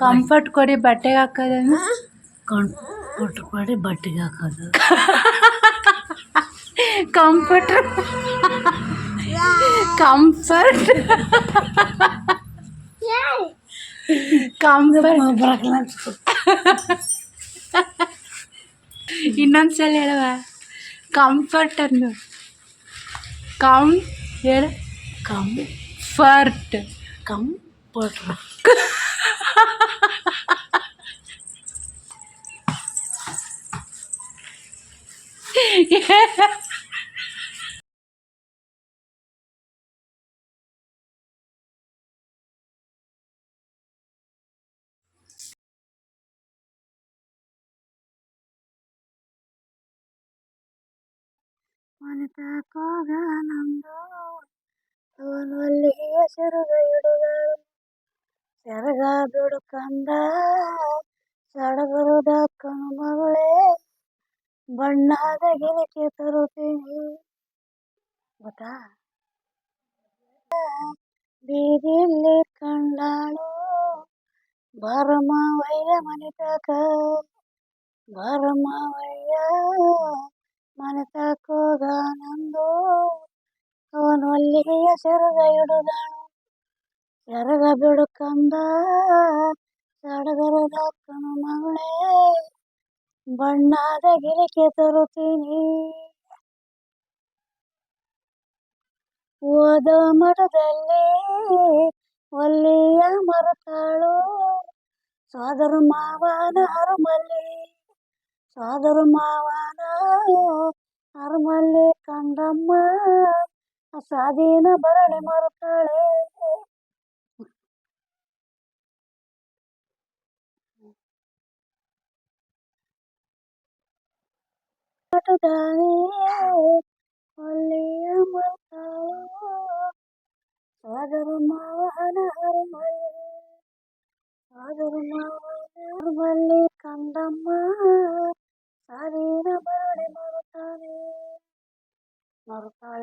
Comfort ಕೊಡಿ ಬಟ್ಟೆಗೆ ಹಾಕೋದನ್ನ. Comfort ಕೊಡಿ ಬಟ್ಟೆಗೆ ಹಾಕೋದು. Comfort comfort comfort. ಇನ್ನೊಂದ್ಸಲ ಹೇಳುವ. ಕಂಫರ್ಟ್ ಅನ್ನು. ಕಂ ಹೇಳ. ಕಮ್ ಫರ್ಟ್ ಕಂಫರ್ಟ್ ಮನಿತಾಕೋಗ ನಮ್ದು ಅವನಲ್ಲಿ ಹೆಸರುಗ ಹಿಡುಗ ಕಂದ ಸಡಗರದ ಕಣ್ಮಗಳೇ, ಬಣ್ಣದ ಗಿರಿಕೆ ತರುತ್ತೀನಿ. ಗೊತ್ತಾ? ಬೀದಿಯಲ್ಲಿ ಕಂಡಾಳು ಬಾರಮ್ಮವಯ್ಯ ಮನಿತಾಕ ವಯ್ಯ ಮನತಕ್ಕೋಗ ನಂದು. ಅವನೊಲ್ಲಿಯ ಸೆರಗ ಹಿಡುದಾಳು ಸೆರಗ ಬಿಡುಕಂದ ಸಡಗರದ ಮಗಳೇ ಬಣ್ಣದ ಗಿರಿಕೆ ತರುತ್ತೀನಿ. ಓದ ಮಠದಲ್ಲಿ ಒಲ್ಲಿಯ ಮರತಾಳು, ಸೋದರ ಮಾವನ ಅರಮಲ್ಲಿ, ಸೋದರ ಮಾವನ ಅರಮಲ್ಲಿ ಕಂಡಮ್ಮ ಸಾದಿನ ಬರಳೆ మళ్ళీ కందమ్మ సరైన బాడి మరుతానే మరుతాయి